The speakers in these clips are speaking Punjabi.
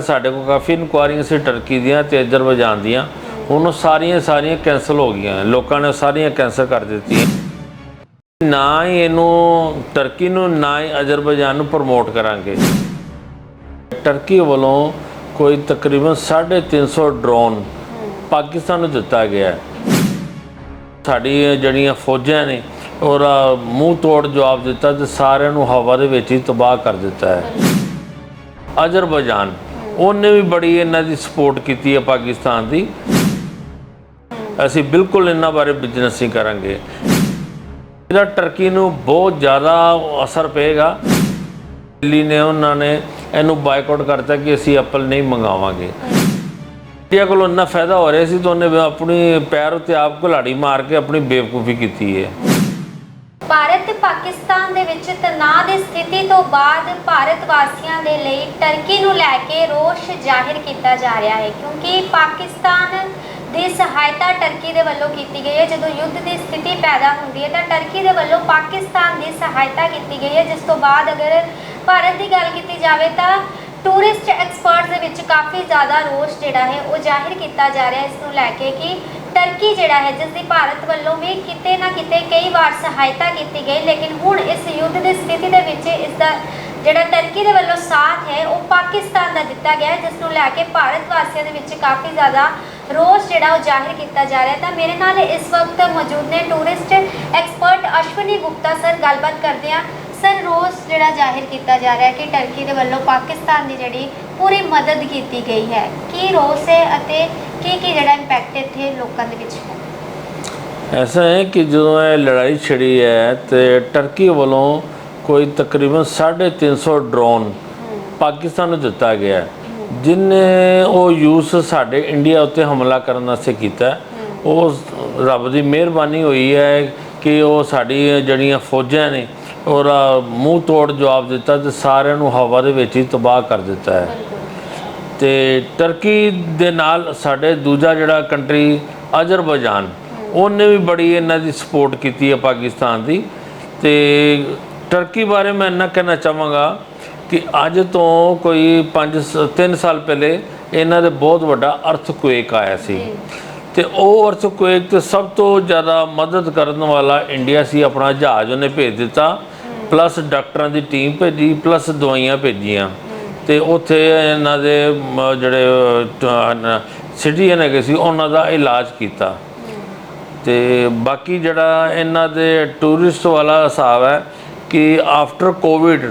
ਸਾਡੇ ਕੋਲ ਕਾਫੀ ਇਨਕੁਆਰੀਆਂ ਸੀ ਟਰਕੀ ਦੀਆਂ ਤੇ ਅਜ਼ਰਬੈਜਾਨ ਦੀਆਂ। ਹੁਣ ਉਹ ਸਾਰੀਆਂ ਸਾਰੀਆਂ ਕੈਨਸਲ ਹੋ ਗਈਆਂ ਲੋਕਾਂ ਨੇ ਸਾਰੀਆਂ ਕੈਨਸਲ ਕਰ ਦਿੱਤੀਆਂ। ਨਾ ਹੀ ਇਹਨੂੰ, ਟਰਕੀ ਨੂੰ, ਨਾ ਹੀ ਅਜ਼ਰਬੈਜਾਨ ਨੂੰ ਪ੍ਰਮੋਟ ਕਰਾਂਗੇ। ਟਰਕੀ ਵੱਲੋਂ ਕੋਈ ਤਕਰੀਬਨ 350 ਡਰੋਨ ਪਾਕਿਸਤਾਨ ਨੂੰ ਦਿੱਤਾ ਗਿਆ ਸਾਡੀ ਜਿਹੜੀਆਂ ਫੌਜਾਂ ਨੇ, ਉਹਦਾ ਮੂੰਹ ਤੋੜ ਜਵਾਬ ਦਿੱਤਾ ਤੇ ਸਾਰਿਆਂ ਨੂੰ ਹਵਾ ਦੇ ਵਿੱਚ ਹੀ ਤਬਾਹ ਕਰ ਦਿੱਤਾ ਹੈ। ਅਜ਼ਰਬੈਜਾਨ ਉਹਨੇ ਵੀ ਬੜੀ ਇਹਨਾਂ ਦੀ ਸਪੋਰਟ ਕੀਤੀ ਹੈ ਪਾਕਿਸਤਾਨ ਦੀ। ਅਸੀਂ ਬਿਲਕੁਲ ਇਹਨਾਂ ਬਾਰੇ ਬਿਜ਼ਨਸ ਨਹੀਂ ਕਰਾਂਗੇ। ਇਹਦਾ ਟਰਕੀ ਨੂੰ ਬਹੁਤ ਜ਼ਿਆਦਾ ਅਸਰ ਪਏਗਾ। ਦਿੱਲੀ ਨੇ ਉਹਨਾਂ ਨੇ ਇਹਨੂੰ ਬਾਈਕਾਟ ਕਰਤਾ ਕਿ ਅਸੀਂ ਐਪਲ ਨਹੀਂ ਮੰਗਾਵਾਂਗੇ। ਇੰਡੀਆ ਕੋਲੋਂ ਇੰਨਾ ਫਾਇਦਾ ਹੋ ਰਿਹਾ ਸੀ ਤਾਂ ਉਹਨੇ ਆਪਣੀ ਪੈਰ ਉੱਤੇ ਆਪ ਘੁਲਾੜੀ ਮਾਰ ਕੇ ਆਪਣੀ ਬੇਵਕੂਫੀ ਕੀਤੀ ਹੈ। ਭਾਰਤ ਤੇ ਪਾਕਿਸਤਾਨ ਦੇ ਵਿੱਚ ਤਣਾਅ ਦੀ ਸਥਿਤੀ ਤੋਂ ਬਾਅਦ ਭਾਰਤ ਵਾਸੀਆਂ ਦੇ ਲਈ ਟਰਕੀ ਨੂੰ ਲੈ ਕੇ ਰੋਸ਼ ਜ਼ਾਹਿਰ ਕੀਤਾ ਜਾ ਰਿਹਾ ਹੈ, ਕਿਉਂਕਿ ਪਾਕਿਸਤਾਨ ਦੀ ਸਹਾਇਤਾ ਟਰਕੀ ਦੇ ਵੱਲੋਂ ਕੀਤੀ ਗਈ ਹੈ। ਜਦੋਂ ਯੁੱਧ ਦੀ ਸਥਿਤੀ ਪੈਦਾ ਹੁੰਦੀ ਹੈ, ਤਾਂ ਟਰਕੀ ਦੇ ਵੱਲੋਂ ਪਾਕਿਸਤਾਨ ਦੀ ਸਹਾਇਤਾ ਕੀਤੀ ਗਈ ਹੈ। ਜਿਸ ਤੋਂ ਬਾਅਦ ਅਗਰ ਭਾਰਤ ਦੀ ਗੱਲ ਕੀਤੀ ਜਾਵੇ, ਤਾਂ ਟੂਰਿਸਟ ਐਕਸਪਰਟਸ ਦੇ ਵਿੱਚ ਕਾਫੀ ਜ਼ਿਆਦਾ ਰੋਸ਼ ਜਿਹੜਾ ਹੈ, ਉਹ ਜ਼ਾਹਿਰ ਕੀਤਾ ਜਾ ਰਿਹਾ ਇਸ ਨੂੰ ਲੈ ਕੇ ਕਿ ਟਰਕੀ ਜਿਹੜਾ ਹੈ, ਜਿਸ ਦੀ ਭਾਰਤ ਵੱਲੋਂ ਵੀ ਕਿਤੇ ਨਾ ਕਿਤੇ ਕਈ ਵਾਰ ਸਹਾਇਤਾ ਕੀਤੀ ਗਈ, ਲੇਕਿਨ ਹੁਣ ਇਸ ਯੁੱਧ ਦੀ ਸਥਿਤੀ ਦੇ ਵਿੱਚ ਇਸ ਦਾ ਜਿਹੜਾ ਟਰਕੀ ਦੇ ਵੱਲੋਂ ਸਾਥ ਹੈ, ਉਹ ਪਾਕਿਸਤਾਨ ਦਾ ਦਿੱਤਾ ਗਿਆ ਜਿਸ ਨੂੰ ਲੈ ਕੇ ਭਾਰਤ ਵਾਸੀਆਂ ਦੇ ਵਿੱਚ ਕਾਫੀ ਜ਼ਿਆਦਾ ਰੋਸ ਜਿਹੜਾ ਉਹ ਜ਼ਾਹਿਰ ਕੀਤਾ ਜਾ ਰਿਹਾ ਤਾਂ ਮੇਰੇ ਨਾਲ ਇਸ ਵਕਤ ਮੌਜੂਦ ਨੇ tourist expert Ashwani Gupta, sir, ਗੱਲਬਾਤ ਕਰਦੇ ਹਾਂ। ਸਰ, ਰੋਸ ਜਿਹੜਾ ਜ਼ਾਹਿਰ ਕੀਤਾ ਜਾ ਰਿਹਾ ਕਿ ਟਰਕੀ ਦੇ ਵੱਲੋਂ ਪਾਕਿਸਤਾਨ ਦੀ ਜਿਹੜੀ ਪੂਰੀ ਮਦਦ ਕੀਤੀ ਗਈ ਹੈ। ਕੀ ਰੋਸ ਹੈ ਅਤੇ ਕੀ ਕੀ ਜਿਹੜਾ ਇੰਪੈਕਟ ਇੱਥੇ ਲੋਕਾਂ ਦੇ ਵਿੱਚ ਹੈ? ਐਸਾ ਹੈ ਕਿ ਜਦੋਂ ਇਹ ਲੜਾਈ ਛਿੜੀ ਹੈ ਤੇ ਟਰਕੀ ਵੱਲੋਂ ਕੋਈ ਤਕਰੀਬਨ 350 ਡਰੋਨ ਪਾਕਿਸਤਾਨ ਨੂੰ ਦਿੱਤਾ ਗਿਆ ਹੈ, ਜਿਨਨੇ ਉਹ ਯੂਜ਼ ਸਾਡੇ ਇੰਡੀਆ ਉੱਤੇ ਹਮਲਾ ਕਰਨ ਵਾਸਤੇ ਕੀਤਾ। ਉਹ ਰੱਬ ਦੀ ਮਿਹਰਬਾਨੀ ਹੋਈ ਹੈ ਕਿ ਉਹ ਸਾਡੀ ਜਿਹੜੀਆਂ ਫੌਜਾਂ ਨੇ ਉਹਦਾ ਮੂੰਹ ਤੋੜ ਜਵਾਬ ਦਿੱਤਾ ਤੇ ਸਾਰਿਆਂ ਨੂੰ ਹਵਾ ਦੇ ਵਿੱਚ ਹੀ ਤਬਾਹ ਕਰ ਦਿੱਤਾ ਹੈ। ਤੇ ਟਰਕੀ ਦੇ ਨਾਲ ਸਾਡੇ ਦੂਜਾ ਜਿਹੜਾ ਕੰਟਰੀ ਅਜ਼ਰਬੈਜਾਨ ਉਹਨੇ ਵੀ ਬੜੀ ਇਹਨਾਂ ਦੀ ਸਪੋਰਟ ਕੀਤੀ ਹੈ ਪਾਕਿਸਤਾਨ ਦੀ। ਤੇ ਟਰਕੀ ਬਾਰੇ ਮੈਂ ਇੰਨਾ ਕਹਿਣਾ ਚਾਹਾਂਗਾ ਕਿ ਅੱਜ ਤੋਂ ਕੋਈ 5 3 ਸਾਲ ਪਹਿਲੇ ਇਹਨਾਂ ਦੇ ਬਹੁਤ ਵੱਡਾ ਅਰਥਕੁਏਕ ਆਇਆ ਸੀ। ਤੇ ਉਹ ਅਰਥਕੁਏਕ ਤੇ ਸਭ ਤੋਂ ਜ਼ਿਆਦਾ ਮਦਦ ਕਰਨ ਵਾਲਾ ਇੰਡੀਆ ਸੀ ਆਪਣਾ ਜਹਾਜ਼ ਉਹਨੇ ਭੇਜ ਦਿੱਤਾ। ਪਲੱਸ ਡਾਕਟਰਾਂ ਦੀ ਟੀਮ ਭੇਜੀ ਪਲੱਸ ਦਵਾਈਆਂ ਭੇਜੀਆਂ। ਤੇ ਉੱਥੇ ਇਹਨਾਂ ਦੇ, ਮ- ਜਿਹੜੇ ਸਿਟੀਜ਼ਨ ਹੈਗੇ ਸੀ, ਉਹਨਾਂ ਦਾ ਇਲਾਜ ਕੀਤਾ। ਤੇ ਬਾਕੀ ਜਿਹੜਾ ਇਹਨਾਂ ਦੇ ਟੂਰਿਸਟ ਵਾਲਾ ਹਿਸਾਬ ਹੈ ਕਿ ਆਫਟਰ ਕੋਵਿਡ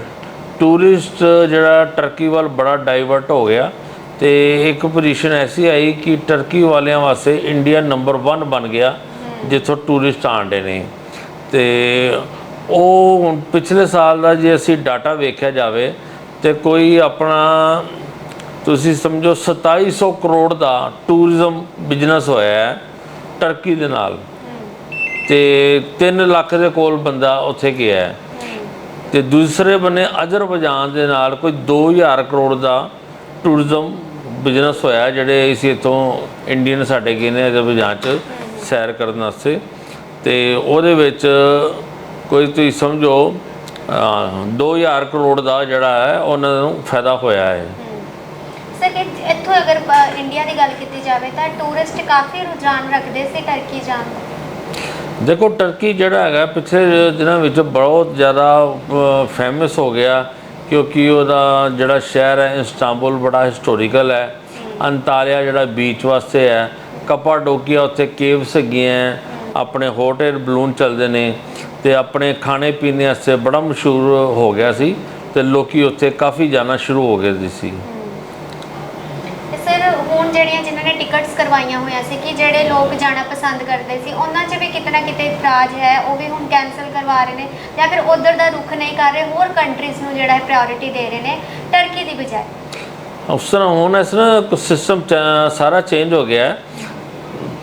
ਟੂਰਿਸਟ ਜਿਹੜਾ ਟਰਕੀ ਵੱਲ ਬੜਾ ਡਾਈਵਰਟ ਹੋ ਗਿਆ ਤੇ ਇੱਕ ਪੋਜੀਸ਼ਨ ਐਸੀ ਆਈ ਕਿ ਟਰਕੀ ਵਾਲਿਆਂ ਵਾਸਤੇ ਇੰਡੀਆ ਨੰਬਰ 1 ਬਣ ਗਿਆ, ਜਿੱਥੋਂ ਟੂਰਿਸਟ ਆਉਂਦੇ ਨੇ। ਤੇ ਉਹ ਹੁਣ ਪਿਛਲੇ ਸਾਲ ਦਾ ਜੇ ਅਸੀਂ ਡਾਟਾ ਵੇਖਿਆ ਜਾਵੇ ਤੇ ਕੋਈ ਆਪਣਾ, ਤੁਸੀਂ ਸਮਝੋ 2700 ਕਰੋੜ ਦਾ ਟੂਰਿਜ਼ਮ ਬਿਜ਼ਨਸ ਹੋਇਆ ਹੈ ਟਰਕੀ ਦੇ ਨਾਲ। ਤੇ 3 ਲੱਖ ਦੇ ਕੋਲ ਬੰਦਾ ਉੱਥੇ ਗਿਆ ਹੈ। ਤੇ ਦੂਸਰੇ ਬੰਨੇ ਅਜ਼ਰਬੈਜਾਨ ਦੇ ਨਾਲ ਕੋਈ 2000 ਕਰੋੜ ਦਾ ਟੂਰਿਜ਼ਮ ਬਿਜ਼ਨਸ ਹੋਇਆ ਜਿਹੜੇ ਅਸੀਂ ਇੱਥੋਂ ਇੰਡੀਅਨ ਸਾਡੇ ਗਏ ਨੇ ਅਜ਼ਰਬੈਜਾਨ ਚ ਸੈਰ ਕਰਨ ਵਾਸਤੇ। ਤੇ ਉਹਦੇ ਵਿੱਚ ਕੋਈ ਤੁਸੀਂ ਸਮਝੋ 2000 ਕਰੋੜ ਦਾ ਜਿਹੜਾ ਹੈ ਉਹਨਾਂ ਨੂੰ ਫਾਇਦਾ ਹੋਇਆ ਹੈ। ਸਰ ਇੱਥ- ਅਗਰ ਇੰਡੀਆ ਦੀ ਗੱਲ ਕੀਤੀ ਜਾਵੇ ਤਾਂ ਟੂਰਿਸਟ ਕਾਫੀ ਰੁਝਾਨ ਰੱਖਦੇ ਸੀ ਟਰਕੀ ਜਾਣ ਦੇਖੋ ਟਰਕੀ ਜਿਹੜਾ ਹੈਗਾ ਪਿਛਲੇ ਦਿਨਾਂ ਵਿੱਚ ਬਹੁਤ ਜ਼ਿਆਦਾ ਫੇਮਸ ਹੋ ਗਿਆ ਕਿਉਂਕਿ ਉਹਦਾ ਜਿਹੜਾ ਸ਼ਹਿਰ ਹੈ ਇਸਤਾਂਬੁਲ ਬੜਾ ਹਿਸਟੋਰੀਕਲ ਹੈ। ਅੰਤਾਲਿਆ ਜਿਹੜਾ ਬੀਚ ਵਾਸਤੇ ਹੈ। ਕਪਾਡੋਕੀਆ ਉੱਥੇ ਕੇਵਸ ਹੈਗੀਆਂ। ਆਪਣੇ ਹੌਟ 에ਅਰ ਬਲੂਨ ਚੱਲਦੇ ਨੇ। ਤੇ ਆਪਣੇ ਖਾਣੇ ਪੀਣੇ ਵਾਸਤੇ ਬੜਾ ਮਸ਼ਹੂਰ ਹੋ ਗਿਆ ਸੀ ਤੇ ਲੋਕੀ ਉੱਥੇ ਕਾਫੀ ਜਾਣਾ ਸ਼ੁਰੂ ਹੋ ਗਏ ਸੀ। ਸਰ ਹੁਣ ਜਿਹੜੀਆਂ ਜਿਨ੍ਹਾਂ ਨੇ ਟਿਕਟਸ ਕਰਵਾਈਆਂ ਹੋਈਆਂ ਸੀ ਕਿ ਜਿਹੜੇ ਲੋਕ ਜਾਣਾ ਪਸੰਦ ਕਰਦੇ ਸੀ ਉਹਨਾਂ 'ਚ ਵੀ ਕਿਤੇ ਨਾ ਕਿਤੇ ਇਤਰਾਜ਼ ਹੈ ਉਹ ਵੀ ਹੁਣ ਕੈਨਸਲ ਕਰਵਾ ਰਹੇ ਨੇ ਜਾਂ ਫਿਰ ਉਧਰ ਦਾ ਰੁਖ ਨਹੀਂ ਕਰ ਰਹੇ ਹੋਰ ਕੰਟਰੀਜ਼ ਨੂੰ ਜਿਹੜਾ ਹੈ ਪ੍ਰਾਇੋਰਟੀ ਦੇ ਰਹੇ ਨੇ ਟਰਕੀ ਦੀ ਬਜਾਏ। ਉਸ ਤਰ੍ਹਾਂ ਹੁਣ ਇਸ ਤਰ੍ਹਾਂ ਸਿਸਟਮ ਸਾਰਾ ਚੇਂਜ ਹੋ ਗਿਆ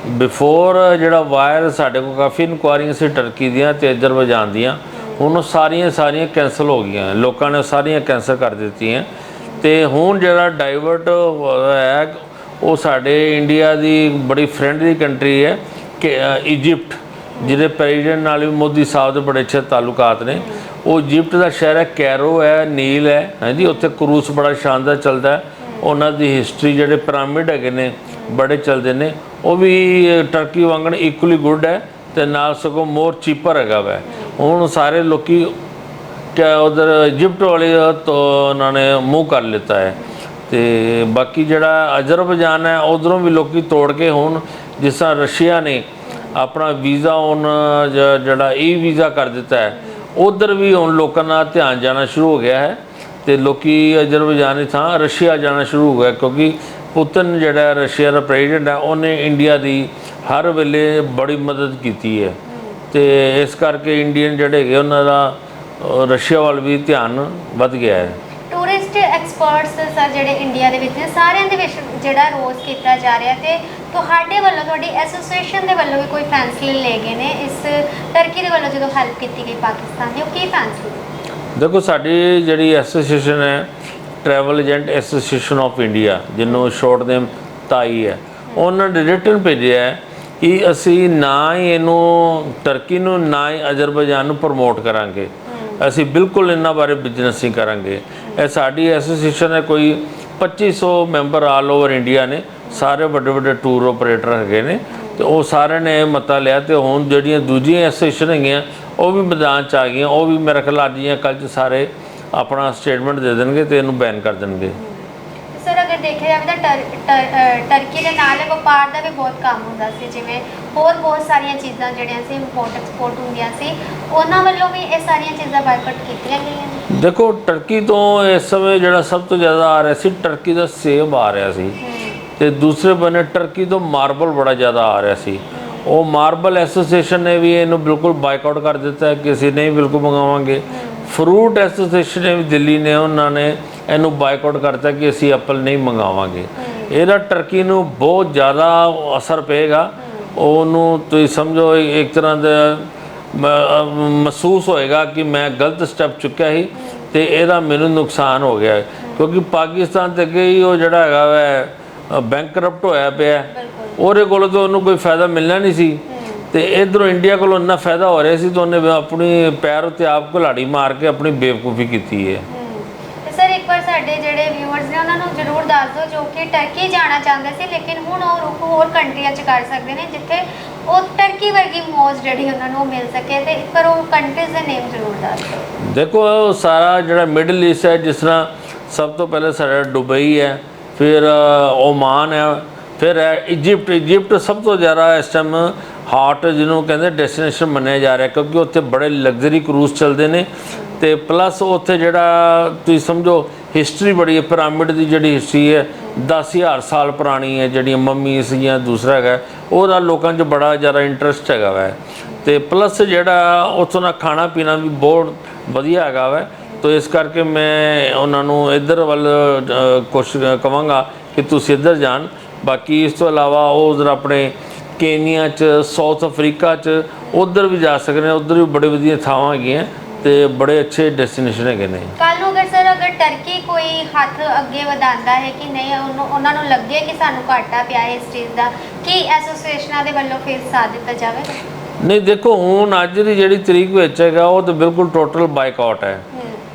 ਬਿਫੋਰ ਜਿਹੜਾ ਵਾਇਰ ਸਾਡੇ ਕੋਲ ਕਾਫੀ ਇਨਕੁਆਰੀਆਂ ਸੀ ਟਰਕੀ ਦੀਆਂ ਤੇ ਅਜ਼ਰਬੈਜਾਨ ਦੀਆਂ ਹੁਣ ਉਹ ਸਾਰੀਆਂ ਸਾਰੀਆਂ ਕੈਨਸਲ ਹੋ ਗਈਆਂ ਲੋਕਾਂ ਨੇ ਸਾਰੀਆਂ ਕੈਨਸਲ ਕਰ ਦਿੱਤੀਆਂ। ਤੇ ਹੁਣ ਜਿਹੜਾ ਡਾਈਵਰਟ ਹੈ ਉਹ ਸਾਡੇ ਇੰਡੀਆ ਦੀ ਬੜੀ ਫਰੈਂਡਲੀ ਕੰਟਰੀ ਹੈ ਕਿ ਅ, ਇਜਿਪਟ ਜਿਹਦੇ ਪ੍ਰੈਜ਼ੀਡੈਂਟ ਨਾਲ ਵੀ ਮੋਦੀ ਸਾਹਿਬ ਦੇ ਬੜੇ ਅੱਛੇ ਤਾਲੁਕਾਤ ਨੇ। ਉਹ ਇਜਿਪਟ ਦਾ ਸ਼ਹਿਰ ਹੈ ਕੈਰੋ ਹੈ ਨੀਲ ਹੈ ਹਾਂਜੀ ਉੱਥੇ ਕਰੂਸ ਬੜਾ ਸ਼ਾਨਦਾਰ ਚੱਲਦਾ ਉਹਨਾਂ ਦੀ ਹਿਸਟਰੀ ਜਿਹੜੇ ਪਿਰਾਮਿਡ ਹੈਗੇ ਨੇ ਬੜੇ ਚੱਲਦੇ ਨੇ। ਉਹ ਵੀ ਟਰਕੀ ਵਾਂਗਣ ਇਕੁਅਲੀ ਗੁੱਡ ਹੈ ਤੇ ਨਾਲ ਸਗੋਂ ਮੋਰ ਚੀਪਰ ਹੈਗਾ ਵੈ। ਹੁਣ ਸਾਰੇ ਲੋਕੀ ਕਿ ਉਧਰ ਇਜਿਪਟ ਵਾਲੇ ਤੋਂ ਉਹਨਾਂ ਨੇ ਮੂੰਹ ਕਰ ਲਿੱਤਾ ਹੈ। ਤੇ ਬਾਕੀ ਜਿਹੜਾ ਅਜ਼ਰਬੈਜਾਨ ਹੈ, ਉਧਰੋਂ ਵੀ ਲੋਕੀ ਤੋੜ ਕੇ ਹੁਣ ਜਿਸ ਤਰ੍ਹਾਂ ਰਸ਼ੀਆ ਨੇ ਆਪਣਾ ਵੀਜ਼ਾ ਹੁਣ ਜਿਹੜਾ ਈ ਵੀਜ਼ਾ ਕਰ ਦਿੱਤਾ ਹੈ, ਉਧਰ ਵੀ ਹੁਣ ਲੋਕਾਂ ਦਾ ਧਿਆਨ ਜਾਣਾ ਸ਼ੁਰੂ ਹੋ ਗਿਆ ਹੈ। ਤੇ ਲੋਕੀ ਅਜ਼ਰਬੈਜਾਨ ਦੀ ਥਾਂ ਰਸ਼ੀਆ ਜਾਣਾ ਸ਼ੁਰੂ ਹੋ ਗਿਆ ਕਿਉਂਕਿ ਪੁਤਨ ਜਿਹੜਾ ਰਸ਼ੀਆ ਦਾ ਪ੍ਰੈਜ਼ੀਡੈਂਟ ਹੈ ਉਹਨੇ ਇੰਡੀਆ ਦੀ ਹਰ ਵੇਲੇ ਬੜੀ ਮਦਦ ਕੀਤੀ ਹੈ। ਤੇ ਇਸ ਕਰਕੇ ਇੰਡੀਅਨ ਜਿਹੜੇ ਹੈਗੇ ਉਹਨਾਂ ਦਾ ਰਸ਼ੀਆ ਵੱਲ ਵੀ ਧਿਆਨ ਵੱਧ ਗਿਆ ਹੈ। ਟੂਰਿਸਟ ਐਕਸਪਰਟਸ ਸਰ ਜਿਹੜੇ ਇੰਡੀਆ ਦੇ ਵਿੱਚ ਨੇ ਸਾਰਿਆਂ ਦੇ ਵਿੱਚ ਜਿਹੜਾ ਰੋਜ਼ ਕੀਤਾ ਜਾ ਰਿਹਾ ਤੇ ਤੁਹਾਡੇ ਵੱਲੋਂ ਤੁਹਾਡੀ ਐਸੋਸੀਏਸ਼ਨ ਦੇ ਵੱਲੋਂ ਵੀ ਕੋਈ ਫੈਸਲੇ ਲਏ ਗਏ ਨੇ? ਇਸ ਟਰਕੀ ਦੇ ਵੱਲੋਂ ਜਦੋਂ ਹੈਲਪ ਕੀਤੀ ਗਈ ਪਾਕਿਸਤਾਨ ਦੀ ਉਹ ਕੀ ਫੈਸਲੇ ਦੇਖੋ ਸਾਡੀ ਜਿਹੜੀ ਐਸੋਸੀਏਸ਼ਨ ਹੈ travel agent association of India ਜਿਹਨੂੰ ਸ਼ੋਰਟ ਨੇਮ ਤਾਈ ਹੈ, ਉਹਨਾਂ ਨੇ ਰਿਟਨ ਭੇਜਿਆ ਹੈ ਕਿ ਅਸੀਂ ਨਾ ਹੀ ਇਹਨੂੰ ਟਰਕੀ ਨੂੰ ਨਾ ਹੀ ਅਜ਼ਰਬੈਜਾਨ ਨੂੰ ਪ੍ਰਮੋਟ ਕਰਾਂਗੇ। ਅਸੀਂ ਬਿਲਕੁਲ ਇਹਨਾਂ ਬਾਰੇ ਬਿਜ਼ਨਸ ਨਹੀਂ ਕਰਾਂਗੇ। ਇਹ ਸਾਡੀ ਐਸੋਸੀਏਸ਼ਨ ਹੈ, ਕੋਈ 2500 ਮੈਂਬਰ ਆਲ ਓਵਰ ਇੰਡੀਆ ਨੇ, ਸਾਰੇ ਵੱਡੇ ਵੱਡੇ ਟੂਰ ਆਪਰੇਟਰ ਹੈਗੇ ਨੇ, ਤੇ ਉਹ ਸਾਰਿਆਂ ਨੇ ਇਹ ਮਤਾ ਲਿਆ ਤੇ ਹੁਣ ਜਿਹੜੀਆਂ ਦੂਜੀਆਂ ਐਸੋਸੀਏਸ਼ਨ ਹੈਗੀਆਂ, ਉਹ ਵੀ ਮੈਦਾਨ ਚ ਆ ਗਈਆਂ, ਉਹ ਵੀ ਮੇਰੇ ਖਿਆਲ ਅੱਜ ਜਾਂ ਕੱਲ੍ਹ ਚ ਸਾਰੇ ਆਪਣਾ ਸਟੇਟਮੈਂਟ ਦੇ ਦੇਣਗੇ ਤੇ ਇਹਨੂੰ ਬੈਨ ਕਰ ਦੇਣਗੇ। ਸਰ ਅਗਰ ਦੇਖਿਆ ਜਾਵੇ ਤਾਂ ਟਰ- ਟਰ- ਅ, ਟਰਕੀ ਦੇ ਨਾਲ ਵਪਾਰ ਦਾ ਵੀ ਬਹੁਤ ਕੰਮ ਹੁੰਦਾ ਸੀ ਜਿਵੇਂ ਹੋਰ ਬਹੁਤ ਸਾਰੀਆਂ ਚੀਜ਼ਾਂ ਜਿਹੜੀਆਂ ਸੀ ਇੰਪੋਰਟ ਐਕਸਪੋਰਟ ਹੁੰਦੀਆਂ ਸੀ ਉਹਨਾਂ ਵੱਲੋਂ ਵੀ ਇਹ ਸਾਰੀਆਂ ਚੀਜ਼ਾਂ ਬਾਈਕਾਟ ਕੀਤੀਆਂ ਗਈਆਂ ਨੇ। ਦੇਖੋ ਟਰਕੀ ਤੋਂ ਇਸ ਸਮੇਂ ਜਿਹੜਾ ਸਭ ਤੋਂ ਜ਼ਿਆਦਾ ਆ ਰਿਹਾ ਸੀ ਟਰਕੀ ਦਾ ਸੇਬ ਆ ਰਿਹਾ ਸੀ। ਤੇ ਦੂਸਰੇ ਬੰਨੇ ਟਰਕੀ ਤੋਂ ਮਾਰਬਲ ਬੜਾ ਜ਼ਿਆਦਾ ਆ ਰਿਹਾ ਸੀ। ਉਹ ਮਾਰਬਲ ਐਸੋਸੀਏਸ਼ਨ ਨੇ ਵੀ ਇਹਨੂੰ ਬਿਲਕੁਲ ਬਾਈਕਾਟ ਕਰ ਦਿੱਤਾ ਹੈ ਕਿ ਅਸੀਂ ਨਹੀਂ ਬਿਲਕੁਲ ਮੰਗਾਵਾਂਗੇ। ਫਰੂਟ ਐਸੋਸੀਏਸ਼ਨ ਨੇ ਵੀ ਦਿੱਲੀ ਨੇ ਉਹਨਾਂ ਨੇ ਇਹਨੂੰ ਬਾਈਕਾਟ ਕਰਤਾ ਕਿ ਅਸੀਂ ਐਪਲ ਨਹੀਂ ਮੰਗਾਵਾਂਗੇ। ਇਹਦਾ ਟਰਕੀ ਨੂੰ ਬਹੁਤ ਜ਼ਿਆਦਾ ਅਸਰ ਪਏਗਾ। ਉਹਨੂੰ ਤੁਸੀਂ ਸਮਝੋ ਇੱਕ ਤਰ੍ਹਾਂ ਦਾ ਮਹਿਸੂਸ ਹੋਏਗਾ ਕਿ ਮੈਂ ਗਲਤ ਸਟੈਪ ਚੁੱਕਿਆ ਸੀ ਤੇ ਇਹਦਾ ਮੈਨੂੰ ਨੁਕਸਾਨ ਹੋ ਗਿਆ। ਕਿਉਂਕਿ ਪਾਕਿਸਤਾਨ ਤੇ ਹੀ ਉਹ ਜਿਹੜਾ ਹੈਗਾ ਵੈ ਬੈਂਕਰਪਟ ਹੋਇਆ ਪਿਆ। ਉਹਦੇ ਕੋਲੋਂ ਤਾਂ ਉਹਨੂੰ ਕੋਈ ਫਾਇਦਾ ਮਿਲਣਾ ਨਹੀਂ ਸੀ। ਤੇ ਇਧਰੋਂ ਇੰਡੀਆ ਕੋਲੋਂ ਇੰਨਾ ਫਾਇਦਾ ਹੋ ਰਿਹਾ ਸੀ ਤਾਂ ਉਹਨੇ ਆਪਣੀ ਪੈਰ ਉੱਤੇ ਆਪ ਘੁਲਾੜੀ ਮਾਰ ਕੇ ਆਪਣੀ ਬੇਵਕੂਫੀ ਕੀਤੀ ਹੈ। ਤੇ ਸਰ ਇੱਕ ਵਾਰ ਸਾਡੇ ਜਿਹੜੇ ਵਿਊਅਰਸ ਨੇ ਉਹਨਾਂ ਨੂੰ ਜ਼ਰੂਰ ਦੱਸ ਦਿਓ ਜੋ ਕਿ ਟਰਕੀ ਜਾਣਾ ਚਾਹੁੰਦੇ ਸੀ ਲੇਕਿਨ ਹੁਣ ਉਹ ਰੁਖ ਹੋਰ ਕੰਟਰੀਆਂ 'ਚ ਕਰ ਸਕਦੇ ਨੇ ਜਿੱਥੇ ਉਹ ਟਰਕੀ ਵਰਗੀ ਮੌਜ ਜਿਹੜੀ ਉਹਨਾਂ ਨੂੰ ਮਿਲ ਸਕੇ ਤੇ ਵਾਰ ਉਹ ਕੰਟਰੀਜ਼ ਦੇ ਨੇਮ ਜ਼ਰੂਰ ਦੱਸ ਦਿਓ। ਦੇਖੋ ਸਾਰਾ ਜਿਹੜਾ ਮਿਡਲ ਈਸਟ ਹੈ ਜਿਸ ਤਰ੍ਹਾਂ ਸਭ ਤੋਂ ਪਹਿਲੇ ਸਾਡਾ ਦੁਬਈ ਹੈ ਫਿਰ ਓਮਾਨ ਹੈ ਫਿਰ ਹੈ ਇਜਿਪਟ ਇਜਿਪਟ ਸਭ ਤੋਂ ਜ਼ਿਆਦਾ ਇਸ ਟਾਈਮ ਹਾਟ ਜਿਹਨੂੰ ਕਹਿੰਦੇ ਡੈਸਟੀਨੇਸ਼ਨ ਮੰਨਿਆ ਜਾ ਰਿਹਾ ਕਿਉਂਕਿ ਉੱਥੇ ਬੜੇ ਲਗਜ਼ਰੀ ਕਰੂਜ਼ ਚੱਲਦੇ ਨੇ ਤੇ ਪਲੱਸ ਉੱਥੇ ਜਿਹੜਾ ਤੁਸੀਂ ਸਮਝੋ ਹਿਸਟਰੀ ਬੜੀ ਹੈ ਪਿਰਾਮਿਡ ਦੀ ਜਿਹੜੀ ਹਿਸਟਰੀ ਹੈ 10000 ਸਾਲ ਪੁਰਾਣੀ ਹੈ ਜਿਹੜੀਆਂ ਮੰਮੀਜ਼ ਜਾਂ ਦੂਸਰਾ ਹੈਗਾ ਉਹਦਾ ਲੋਕਾਂ 'ਚ ਬੜਾ ਜ਼ਿਆਦਾ ਇੰਟਰਸਟ ਹੈਗਾ ਵੈ। ਤੇ ਪਲੱਸ ਜਿਹੜਾ ਉੱਥੋਂ ਦਾ ਖਾਣਾ ਪੀਣਾ ਵੀ ਬਹੁਤ ਵਧੀਆ ਹੈਗਾ ਵੈ ਤੋ ਇਸ ਕਰਕੇ ਮੈਂ ਉਹਨਾਂ ਨੂੰ ਇੱਧਰ ਵੱਲ ਅ, ਕੋਸ਼ਿਸ਼ ਕਵਾਂਗਾ ਕਿ ਤੁਸੀਂ ਇੱਧਰ ਜਾਣ। ਬਾਕੀ ਇਸ ਤੋਂ ਇਲਾਵਾ ਉਹ ਉਧਰ ਆਪਣੇ ਕੇਨੀਆ ਚ ਸਾਊਥ ਅਫਰੀਕਾ ਚ ਉਧਰ ਵੀ ਜਾ ਸਕਦੇ ਨੇ ਉਧਰ ਵੀ ਬੜੇ ਵਧੀਆ ਥਾਵਾਂ ਹੈਗੀਆਂ ਤੇ ਬੜੇ ਅੱਛੇ ਡੈਸਟੀਨੇਸ਼ਨ ਹੈਗੇ ਨੇ। ਕੱਲ ਨੂੰ ਅਗਰ ਸਰ ਅਗਰ ਟਰਕੀ ਕੋਈ ਹੱਥ ਅੱਗੇ ਵਧਾਉਂਦਾ ਹੈ ਕਿ ਨਹੀਂ ਉਹਨੂੰ ਉਹਨਾਂ ਨੂੰ ਲੱਗੇ ਕਿ ਸਾਨੂੰ ਘਾਟਾ ਪਿਆ ਹੈ ਇਸ ਚੀਜ਼ ਦਾ ਕੀ ਐਸੋਸੀਏਸ਼ਨਾਂ ਦੇ ਵੱਲੋਂ ਫਿਰ ਸਾਥ ਦਿੱਤਾ ਜਾਵੇਗਾ? ਨਹੀਂ ਦੇਖੋ ਹੁਣ ਅੱਜ ਦੀ ਜਿਹੜੀ ਤਰੀਕ ਵਿੱਚ ਹੈਗਾ ਉਹ ਤਾਂ ਬਿਲਕੁਲ ਟੋਟਲ ਬਾਈਕਾਟ ਹੈ।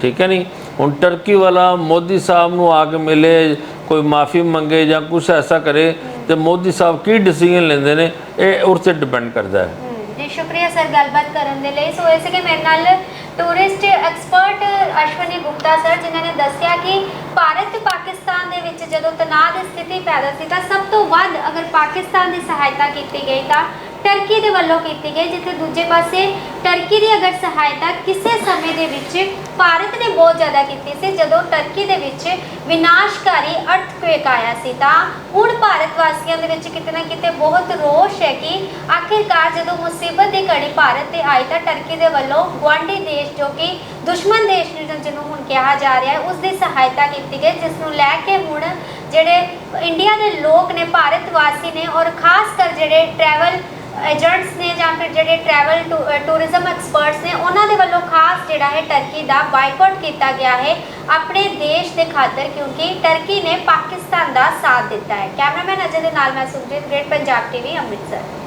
ਠੀਕ ਹੈ ਨਹੀਂ ਹੁਣ ਟਰਕੀ ਵਾਲਾ ਮੋਦੀ ਸਾਹਿਬ ਨੂੰ ਆ ਕੇ ਮਿਲੇ ਕੋਈ ਮਾਫੀ ਮੰਗੇ ਜਾਂ ਕੁਝ ਐਸਾ ਕਰੇ ਤੇ ਮੋਦੀ ਸਾਹਿਬ ਕੀ ਡਿਸੀਜਨ ਲੈਂਦੇ ਨੇ, ਇਹ ਉਸ ਤੇ ਡਿਪੈਂਡ ਕਰਦਾ ਹੈ। ਜੀ, ਸ਼ੁਕਰੀਆ ਸਰ ਗੱਲਬਾਤ ਕਰਨ ਦੇ ਲਈ। ਸੋ ਇਸੇ ਕਿ ਮੇਰੇ ਨਾਲ tourist expert Ashwani Gupta sir, ਜਿਨ੍ਹਾਂ ਨੇ ਦੱਸਿਆ ਕਿ ਭਾਰਤ ਤੇ ਪਾਕਿਸਤਾਨ ਦੇ ਵਿੱਚ ਜਦੋਂ ਤਣਾਅ ਦੀ ਸਥਿਤੀ ਪੈਦਾ ਸੀ ਤਾਂ ਸਭ ਤੋਂ ਵੱਧ ਅਗਰ ਪਾਕਿਸਤਾਨ ਦੀ ਸਹਾਇਤਾ ਕੀਤੀ ਗਈ ਤਾਂ ਟਰਕੀ ਦੇ ਵੱਲੋਂ ਕੀਤੀ ਗਈ, ਜਿੱਥੇ ਦੂਜੇ ਪਾਸੇ ਟਰਕੀ ਦੀ ਅਗਰ ਸਹਾਇਤਾ ਕਿਸੇ ਸਮੇਂ ਦੇ ਵਿੱਚ ਭਾਰਤ ਨੇ ਬਹੁਤ ਜ਼ਿਆਦਾ ਕੀਤੀ ਸੀ, ਜਦੋਂ ਟਰਕੀ ਦੇ ਵਿੱਚ ਵਿਨਾਸ਼ਕਾਰੀ ਅਰਥਕੁਏਕ ਆਇਆ ਸੀ, ਤਾਂ ਹੁਣ ਭਾਰਤ ਵਾਸੀਆਂ ਦੇ ਵਿੱਚ ਕਿਤੇ ਨਾ ਕਿਤੇ ਬਹੁਤ ਰੋਸ਼ ਹੈ ਕਿ ਆਖਿਰਕਾਰ ਜਦੋਂ ਮੁਸੀਬਤ ਦੀ ਘੜੀ ਭਾਰਤ ਤੇ ਆਈ, ਤਾਂ ਟਰਕੀ ਦੇ ਵੱਲੋਂ ਗੁਆਂਢੀ ਦੇਸ਼ ਜੋ ਕਿ ਦੁਸ਼ਮਣ ਦੇਸ਼ ਨੇ ਜਿਹਨੂੰ ਹੁਣ ਕਿਹਾ ਜਾ ਰਿਹਾ ਹੈ ਉਸ ਦੀ ਸਹਾਇਤਾ ਕੀਤੀ ਗਈ ਜਿਸ ਨੂੰ ਲੈ ਕੇ ਹੁਣ ਜਿਹੜੇ ਇੰਡੀਆ ਦੇ ਲੋਕ ਨੇ, ਭਾਰਤ ਵਾਸੀ ਨੇ ਔਰ ਖਾਸ ਕਰ ਜਿਹੜੇ ਟਰੈਵਲ ਏਜੰਟਸ ਨੇ ਜਾਂ ਫਿਰ ਜਿਹੜੇ ਟਰੈਵਲ ਟੂਰਿਜ਼ਮ ਐਕਸਪਰਟਸ ਨੇ, ਉਹਨਾਂ ਦੇ ਵੱਲੋਂ ਖਾਸ ਜਿਹੜਾ ਹੈ ਟਰਕੀ ਦਾ ਬਾਈਕਾਟ ਕੀਤਾ ਗਿਆ ਹੈ ਆਪਣੇ ਦੇਸ਼ ਦੇ ਖਾਤਰ, ਕਿਉਂਕਿ ਟਰਕੀ ਨੇ ਪਾਕਿਸਤਾਨ ਦਾ ਸਾਥ ਦਿੱਤਾ ਹੈ। ਕੈਮਰਾਮੈਨ ਅਜੇ ਦੇ ਨਾਲ ਮੈਂ ਸੁਖਜੀਤ ਗ੍ਰੇਟ ਪੰਜਾਬ ਟੀਵੀ ਅੰਮ੍ਰਿਤਸਰ।